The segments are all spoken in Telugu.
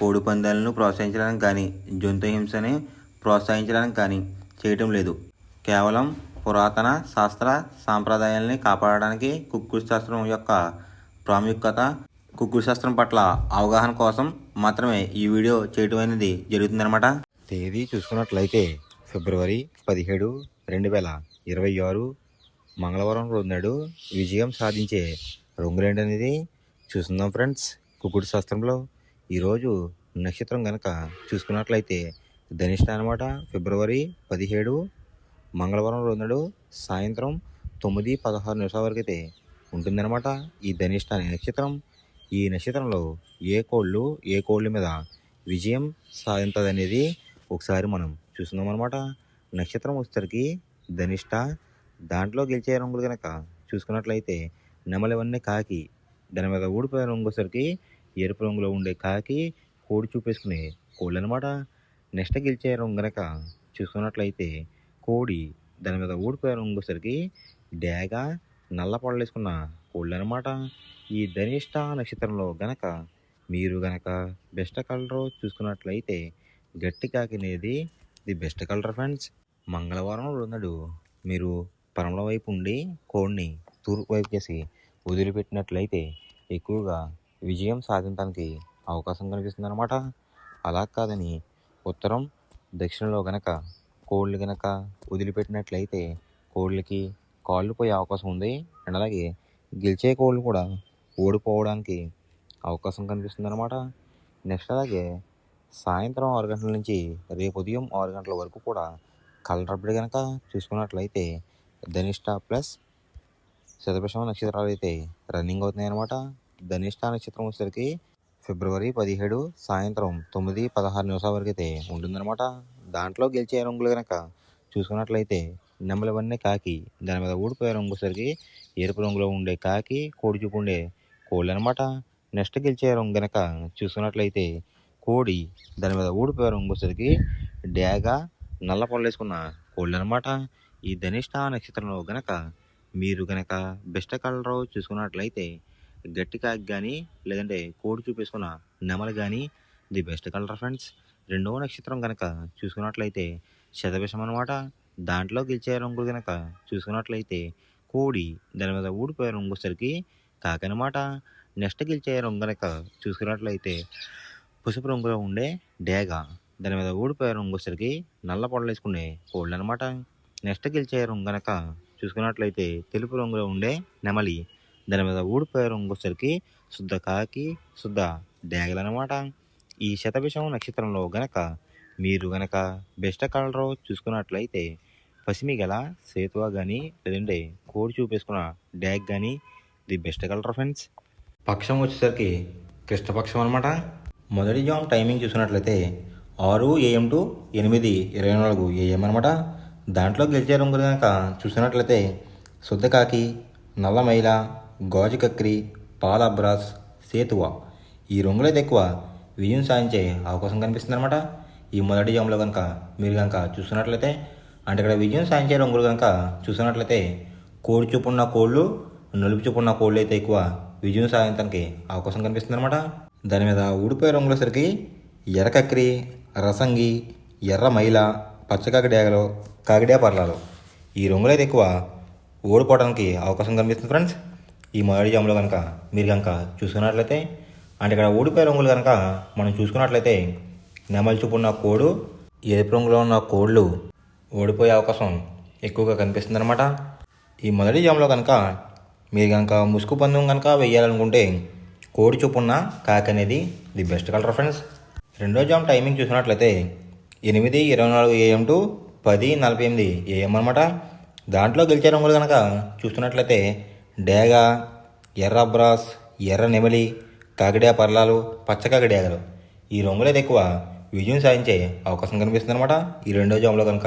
కోడి పందాలను ప్రోత్సహించడానికి కానీ జంతు హింసని ప్రోత్సహించడానికి కానీ చేయటం లేదు. కేవలం పురాతన శాస్త్ర సాంప్రదాయాల్ని కాపాడడానికి కుక్కుడు శాస్త్రం యొక్క ప్రాముఖ్యత కుక్కుడు శాస్త్రం పట్ల అవగాహన కోసం మాత్రమే ఈ వీడియో చేయటం అనేది జరుగుతుందన్నమాట. తేదీ చూసుకున్నట్లయితే ఫిబ్రవరి పదిహేడు రెండు వేల ఇరవై ఆరు మంగళవారం రోజు నాడు విజయం సాధించే రంగులేంటి అనేది చూస్తున్నాం ఫ్రెండ్స్. కుక్కుడు శాస్త్రంలో ఈరోజు నక్షత్రం కనుక చూసుకున్నట్లయితే ధనిష్ట అనమాట ఫిబ్రవరి పదిహేడు మంగళవారం రోజు నాడు సాయంత్రం తొమ్మిది పదహారు నిమిషాల వరకు అయితే ఉంటుందన్నమాట ఈ ధనిష్ట అనే నక్షత్రం. ఈ నక్షత్రంలో ఏ కోళ్ళు ఏ కోళ్ళ మీద విజయం సాధించదనేది ఒకసారి మనం చూస్తున్నాం అనమాట నక్షత్రం వచ్చేసరికి ధనిష్ట. దాంట్లో గెలిచే రంగులు కనుక చూసుకున్నట్లయితే నెమలివన్నీ కాకి దాని మీద ఊడిపోయే రంగు వచ్చేసరికి ఎరుపు రంగులో ఉండే కాకి కోడి చూపేసుకునే కోళ్ళు అనమాట నెక్స్ట్ గెలిచే రంగు గనక చూసుకున్నట్లయితే కోడి దాని మీద ఊడిపోయే రంగు డేగ నల్ల పడలేసుకున్న కోళ్ళనమాట. కోళ్ళు అనమాట ఈ ధనిష్ట నక్షత్రంలో గనక మీరు గనక బెస్ట్ కలర్ చూసుకున్నట్లయితే గట్టి కాకి అనేది ది బెస్ట్ కలర్ ఫ్రెండ్స్. మంగళవారం రోజునాడు మీరు పరమల వైపు ఉండి కోడిని తూర్పు వైపు చేసి వదిలిపెట్టినట్లయితే ఎక్కువగా విజయం సాధించడానికి అవకాశం కనిపిస్తుంది అనమాట అలా కాదని ఉత్తరం దక్షిణంలో గనక కోళ్ళు గనక వదిలిపెట్టినట్లయితే కోళ్ళకి కాళ్ళు పోయే అవకాశం ఉంది. అండ్ అలాగే గెలిచే కోళ్ళు కూడా ఓడిపోవడానికి అవకాశం కనిపిస్తుంది అనమాట నెక్స్ట్ అలాగే సాయంత్రం ఆరు గంటల నుంచి రేపు ఉదయం ఆరు గంటల వరకు కూడా కలర్ అప్డేట్ కనుక చూసుకున్నట్లయితే ధనిష్ట ప్లస్ శతభిషమ నక్షత్రాలు అయితే రన్నింగ్ అవుతున్నాయి అనమాట ధనిష్ట నక్షత్రం వచ్చేసరికి ఫిబ్రవరి పదిహేడు సాయంత్రం తొమ్మిది పదహారు నిమిషాల వరకు అయితే ఉంటుందన్నమాట. దాంట్లో గెలిచే రంగులు కనుక చూసుకున్నట్లయితే నెమ్మలవన్నీ కాకి దాని మీద ఊడిపోయే రంగు వచ్చేసరికి ఎరుపు రంగులో ఉండే కాకి కోడి చూపు ఉండే కోళ్ళు అనమాట నెక్స్ట్ గెలిచే రంగు కనుక చూసుకున్నట్లయితే కోడి దాని మీద ఊడిపోయే రంగు వచ్చేసరికి డేగ నల్ల పళ్ళు వేసుకున్న కోళ్ళు అనమాట ఈ ధనిష్ట నక్షత్రంలో గనక మీరు గనక బెస్ట్ కలర్ చూసుకున్నట్లయితే గట్టి కాకి కానీ లేదంటే కోడి చూపేసుకున్న నెమలు కానీ ది బెస్ట్ కలర్ ఫ్రెండ్స్. రెండవ నక్షత్రం కనుక చూసుకున్నట్లయితే శతభిషం అనమాట దాంట్లో గెలిచే రంగులు కనుక చూసుకున్నట్లయితే కోడి దాని మీద ఊడిపోయే రంగు వచ్చేసరికి కాకనమాట నెక్స్ట్ గెలిచే రంగు కనుక చూసుకున్నట్లయితే పసుపు రంగులో ఉండే డేగ దాని మీద ఊడిపోయే రంగు వచ్చేసరికి నల్ల పొడలు వేసుకునే కోళ్ళు అనమాట నెక్స్ట్ గెలిచే రంగు కనుక చూసుకున్నట్లయితే తెలుపు రంగులో ఉండే నెమలి దాని మీద ఊడిపోయారు ఇంకోసరికి శుద్ధ కాకి శుద్ధ డేగలు అనమాట ఈ శతభిషం నక్షత్రంలో గనక మీరు గనక బెస్ట్ కలర్ చూసుకున్నట్లయితే పసిమి గల సేతువ కానీ లేదంటే కోడి చూపేసుకున్న డ్యాగ్ కానీ ది బెస్ట్ కలర్ ఫ్రెండ్స్. పక్షం వచ్చేసరికి కృష్ణపక్షం అనమాట మొదటి జామ్ టైమింగ్ చూసినట్లయితే ఆరు ఏఎం టు ఎనిమిది ఇరవై నాలుగు ఏఎం అనమాట దాంట్లో గెలిచే రంగులు కనుక చూసినట్లయితే శుద్ధకాకి నల్ల మైల గాజు కక్రి పాల బ్రాస్ సేతువ. ఈ రంగులైతే ఎక్కువ విజయం సాధించే అవకాశం కనిపిస్తుంది అనమాట ఈ మొదటి జామ్లో కనుక మీరు కనుక చూస్తున్నట్లయితే అంటే ఇక్కడ విజయం సాధించే రంగులు కనుక చూసినట్లయితే కోడి చూపు ఉన్న కోళ్ళు నలుపు చూపు ఉన్న కోళ్ళు అయితే ఎక్కువ విజయం సాధించడానికి అవకాశం కనిపిస్తుంది అనమాట దాని మీద ఊడిపోయే రంగులసరికి ఎర్రకక్రి రసంగి ఎర్ర మైల పచ్చ కాకిడేగలు కాకిడే పర్లాలు ఈ రంగులైతే ఎక్కువ ఓడిపోవడానికి అవకాశం కనిపిస్తుంది ఫ్రెండ్స్. ఈ మొదటి జాములో కనుక మీరు కనుక చూసుకున్నట్లయితే అంటే ఇక్కడ ఊడిపోయే రంగులు కనుక మనం చూసుకున్నట్లయితే నెమలి చూపు ఉన్న కోడు ఎరుపు రంగులో ఉన్న కోళ్ళు ఓడిపోయే అవకాశం ఎక్కువగా కనిపిస్తుంది అనమాట ఈ మొదటి జాములో కనుక మీరు కనుక ముసుగు పందెం కనుక వేయాలనుకుంటే కోడి చూపు ఉన్న కాకి అనేది ది బెస్ట్ కలర్ ఫ్రెండ్స్. రెండో జామ్ టైమింగ్ చూసినట్లయితే ఎనిమిది ఇరవై నాలుగు ఏఎం టు పది నలభై ఎనిమిది ఏఎం అనమాట దాంట్లో గెలిచే రంగులు కనుక చూస్తున్నట్లయితే డేగ ఎర్ర బ్రాస్ ఎర్ర నెమలి కాకిడే పర్లాలు పచ్చ కాకిడేగలు ఈ రంగులైతే ఎక్కువ విజయం సాధించే అవకాశం కనిపిస్తుంది అనమాట ఈ రెండో జామ్లో కనుక.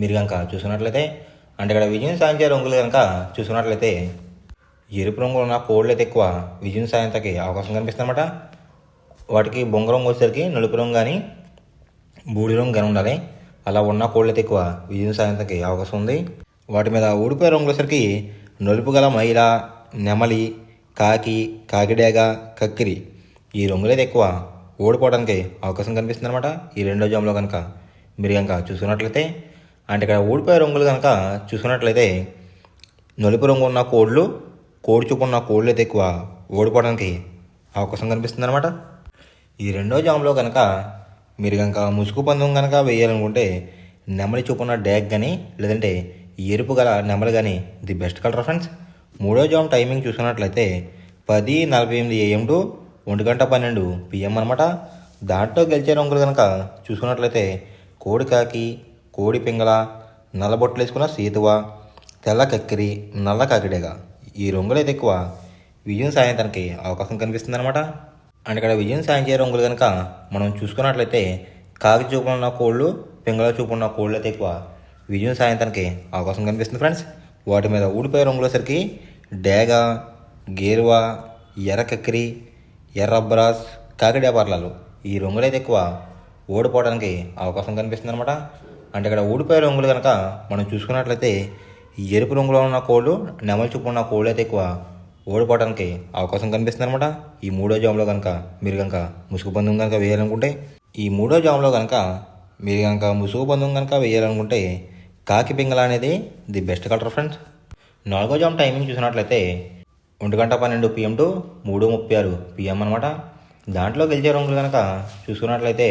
మీరు కనుక చూసుకున్నట్లయితే అంటే ఇక్కడ విజయం సాధించే రంగులు కనుక చూసుకున్నట్లయితే ఎరుపు రంగులో ఉన్న కోళ్ళు అయితే ఎక్కువ విజయం సాధించకి అవకాశం కనిపిస్తుంది అనమాట వాటికి బొంగ రంగు వచ్చేసరికి నలుపు రంగు కానీ బూడి రంగు కానీ ఉండాలి. అలా ఉన్న కోళ్ళు అయితే ఎక్కువ విజయం సాధించకి అవకాశం ఉంది. వాటి మీద ఊడిపోయే రంగులు వచ్చేసరికి నలుపు గల మైల నెమలి కాకి కాకిడేగ కక్కిరి. ఈ రంగులైతే ఎక్కువ ఓడిపోవడానికి అవకాశం కనిపిస్తుంది అనమాట ఈ రెండో జామ్లో కనుక. మీరు కనుక చూసుకున్నట్లయితే అంటే ఇక్కడ ఓడిపోయే రంగులు కనుక చూసుకున్నట్లయితే నలుపు రంగు ఉన్న కోళ్ళు కోడి చూపు ఉన్న కోళ్ళు అయితే ఎక్కువ ఓడిపోవడానికి అవకాశం కనిపిస్తుంది అనమాట ఈ రెండో జామ్లో కనుక మీరు కనుక ముసుగు పందం కనుక వేయాలనుకుంటే నెమలి చూపున్న డ్యాగ్ కానీ లేదంటే ఎరుపు గల నెంబర్ కానీ ది బెస్ట్ కలర్ ఫ్రెండ్స్? మూడో జామ్ టైమింగ్ చూసుకున్నట్లయితే పది నలభై ఎనిమిది ఏఎం టు ఒంటి గంట పన్నెండు పిఎం అనమాట దాంట్లో గెలిచే రంగులు కనుక చూసుకున్నట్లయితే కోడి కాకి కోడి పింగళ నల్లబొట్లు వేసుకున్న సీతువ తెల్ల కక్కిరి నల్ల కాకిడేగా. ఈ రంగులైతే ఎక్కువ విజయం సాయంత్రానికి అవకాశం కనిపిస్తుంది అనమాట అండ్ ఇక్కడ విజయం సాధించే రంగులు కనుక మనం చూసుకున్నట్లయితే కాకి చూపున్న కోళ్ళు పింగళ చూపున్న కోళ్ళు అయితే ఎక్కువ విజయం సాయంత్రానికి అవకాశం కనిపిస్తుంది ఫ్రెండ్స్. వాటి మీద ఊడిపోయే రంగులసరికి డేగ గేరువా ఎర్ర ఎర్రబ్రాస్ ఎర్ర కాకిడే పర్లాలు ఈ రంగులైతే ఎక్కువ ఓడిపోవడానికి అవకాశం కనిపిస్తుంది అనమాట అంటే ఇక్కడ ఊడిపోయే రంగులు కనుక మనం చూసుకున్నట్లయితే ఈ ఎరుపు రంగులో ఉన్న కోళ్ళు నెమలి చూపు ఉన్న కోళ్ళు అయితే ఎక్కువ ఓడిపోవడానికి అవకాశం కనిపిస్తుంది అనమాట ఈ మూడో జామ్లో కనుక మీరు కనుక ముసుగు పందెం కనుక వేయాలనుకుంటే ఈ మూడో జామ్లో కనుక మీరు కనుక ముసుగు పందెం కనుక వేయాలనుకుంటే కాకి పింగళ అనేది ది బెస్ట్ కలర్ ఫ్రెండ్స్ నాలుగో జామ్ టైమింగ్ చూసినట్లయితే ఒంటి గంట పన్నెండు పిఎం టు మూడు ముప్పై ఆరు పిఎం అనమాట దాంట్లో గెలిచే రంగులు కనుక చూసుకున్నట్లయితే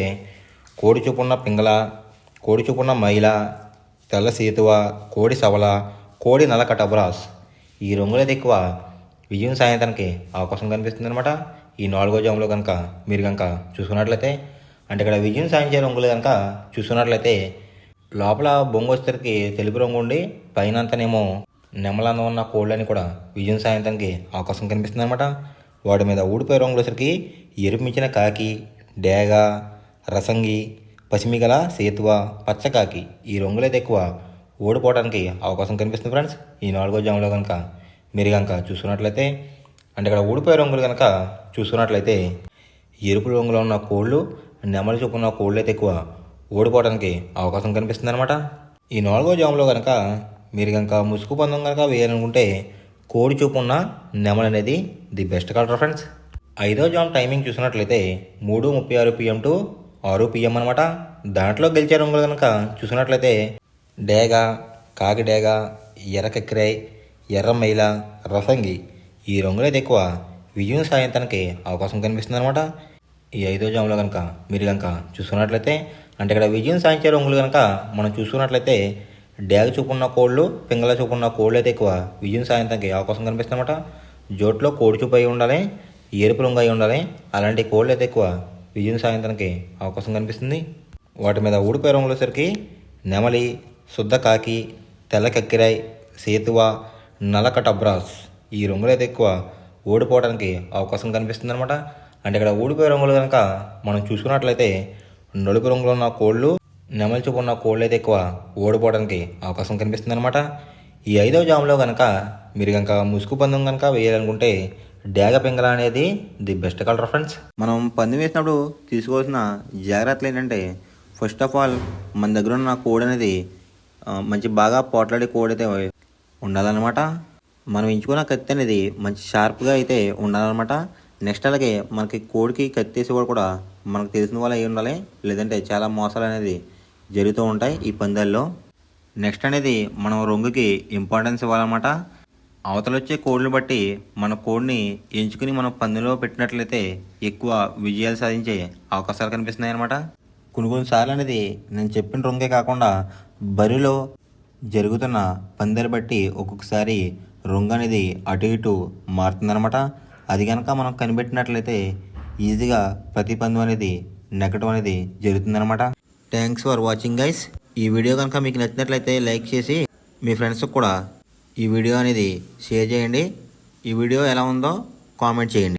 కోడి చూపున్న పింగళ కోడి చూపున్న మైల తెల్ల సీతువ కోడి సవల కోడి నల్ల కటబ్రాస్ ఈ రంగులైతే ఎక్కువ విజయం సాయంత్రానికి అవకాశం కనిపిస్తుంది అనమాట ఈ నాలుగో జామ్లో కనుక మీరు కనుక చూసుకున్నట్లయితే అంటే ఇక్కడ విజయం సాధించే రంగులు కనుక చూసుకున్నట్లయితే లోపల బొంగు వచ్చేసరికి తెలుపు రంగు ఉండి పైన అంతానేమో నెమలంగా ఉన్న కోళ్ళని కూడా విజయం సాయంత్రానికి అవకాశం కనిపిస్తుంది అనమాట వాటి మీద ఊడిపోయే రంగులు వచ్చేసరికి ఎరుపు మించిన కాకి డేగ రసంగి పసిమిగల సేతువ పచ్చకాకి ఈ రంగులైతే ఎక్కువ ఓడిపోవడానికి అవకాశం కనిపిస్తుంది ఫ్రెండ్స్. ఈ నాలుగో జాములో కనుక మీరు కనుక చూసుకున్నట్లయితే అంటే ఇక్కడ ఊడిపోయే రంగులు కనుక చూసుకున్నట్లయితే ఎరుపు రంగులో ఉన్న కోళ్ళు నెమలి చూపున్న కోళ్ళు అయితే ఎక్కువ ఓడిపోవడానికి అవకాశం కనిపిస్తుంది అనమాట ఈ నాలుగో జాములో కనుక మీరు కనుక ముసుగు పందం కనుక వేయాలనుకుంటే కోడి చూపు ఉన్న నెమలి అనేది ది బెస్ట్ కలర్ ఫ్రెండ్స్. ఐదో జామ్ టైమింగ్ చూసినట్లయితే మూడు ముప్పై ఆరు పిఎం టు ఆరు పిఎం అనమాట దాంట్లో గెలిచే రంగులు కనుక చూసినట్లయితే డేగ కాకి డేగ ఎర్ర ఎర్ర మైల రసంగి ఈ రంగులైతే ఎక్కువ విజయం సాయంత్రానికి అవకాశం కనిపిస్తుంది అనమాట ఈ ఐదో జాములో కనుక మీరు కనుక చూసుకున్నట్లయితే అంటే ఇక్కడ విజయం సాధించే రంగులు కనుక మనం చూసుకున్నట్లయితే డేగ చూపున్న కోళ్ళు పింగళ చూపున్న కోళ్ళు అయితే ఎక్కువ విజయం సాయంత్రానికి అవకాశం కనిపిస్తుంది అనమాట జోట్లో కోడి చూపు అయి ఉండాలి ఎరుపు రంగు అయి ఉండాలి అలాంటి కోళ్ళు అయితే ఎక్కువ విజయం సాయంత్రానికి అవకాశం కనిపిస్తుంది. వాటి మీద ఊడిపోయే రంగులసరికి నెమలి శుద్ధ కాకి తెల్ల కక్కిరాయ్ సేతువ నలక టబ్రాస్ ఈ రంగులు అయితే ఎక్కువ ఓడిపోవడానికి అవకాశం కనిపిస్తుంది అనమాట అంటే ఇక్కడ ఊడిపోయే రంగులు కనుక మనం చూసుకున్నట్లయితే నలుగు రంగులో ఉన్న కోళ్ళు నెమల్చుకున్న ఉన్న కోళ్ళు అయితే ఎక్కువ ఓడిపోవడానికి అవకాశం కనిపిస్తుంది అనమాట ఈ ఐదవ జాములో కనుక మీరు కనుక ముసుగు పందెం కనుక వేయాలనుకుంటే డేగ పింగళ అనేది ది బెస్ట్ కలర్ ఫ్రెండ్స్. మనం పందెం వేసినప్పుడు తీసుకోవాల్సిన జాగ్రత్తలు ఏంటంటే ఫస్ట్ ఆఫ్ ఆల్ మన దగ్గర ఉన్న కోడ్ అనేది మంచి బాగా పోట్లాడే కోడ్ అయితే ఉండాలన్నమాట. మనం ఎంచుకున్న కత్తి అనేది మంచి షార్ప్గా అయితే ఉండాలన్నమాట. నెక్స్ట్ అలాగే మనకి కోడికి కత్తి వేసేవాడు కూడా మనకు తెలిసిన వాళ్ళు అయి ఉండాలి. లేదంటే చాలా మోసాలు అనేది జరుగుతూ ఉంటాయి ఈ పందాల్లో. నెక్స్ట్ అనేది మనం రొంగుకి ఇంపార్టెన్స్ ఇవ్వాలన్నమాట. అవతలొచ్చే కోడ్లు బట్టి మన కోడ్ని ఎంచుకుని మనం పందులో పెట్టినట్లయితే ఎక్కువ విజయాలు సాధించే అవకాశాలు కనిపిస్తున్నాయి అన్నమాట కొన్ని కొన్నిసార్లు అనేది నేను చెప్పిన రొంగే కాకుండా బరిలో జరుగుతున్న పందెలు బట్టి ఒక్కొక్కసారి రొంగు అనేది అటు ఇటు మారుతుందన్నమాట. అది కనుక మనం కనిపెట్టినట్లయితే ఈజీగా ప్రతి పనులు అనేది నెగ్గడం అనేది జరుగుతుందనమాట థ్యాంక్స్ ఫర్ వాచింగ్ గైస్ ఈ వీడియో కనుక మీకు నచ్చినట్లయితే లైక్ చేసి మీ ఫ్రెండ్స్కి కూడా ఈ వీడియో అనేది షేర్ చేయండి. ఈ వీడియో ఎలా ఉందో కామెంట్ చేయండి.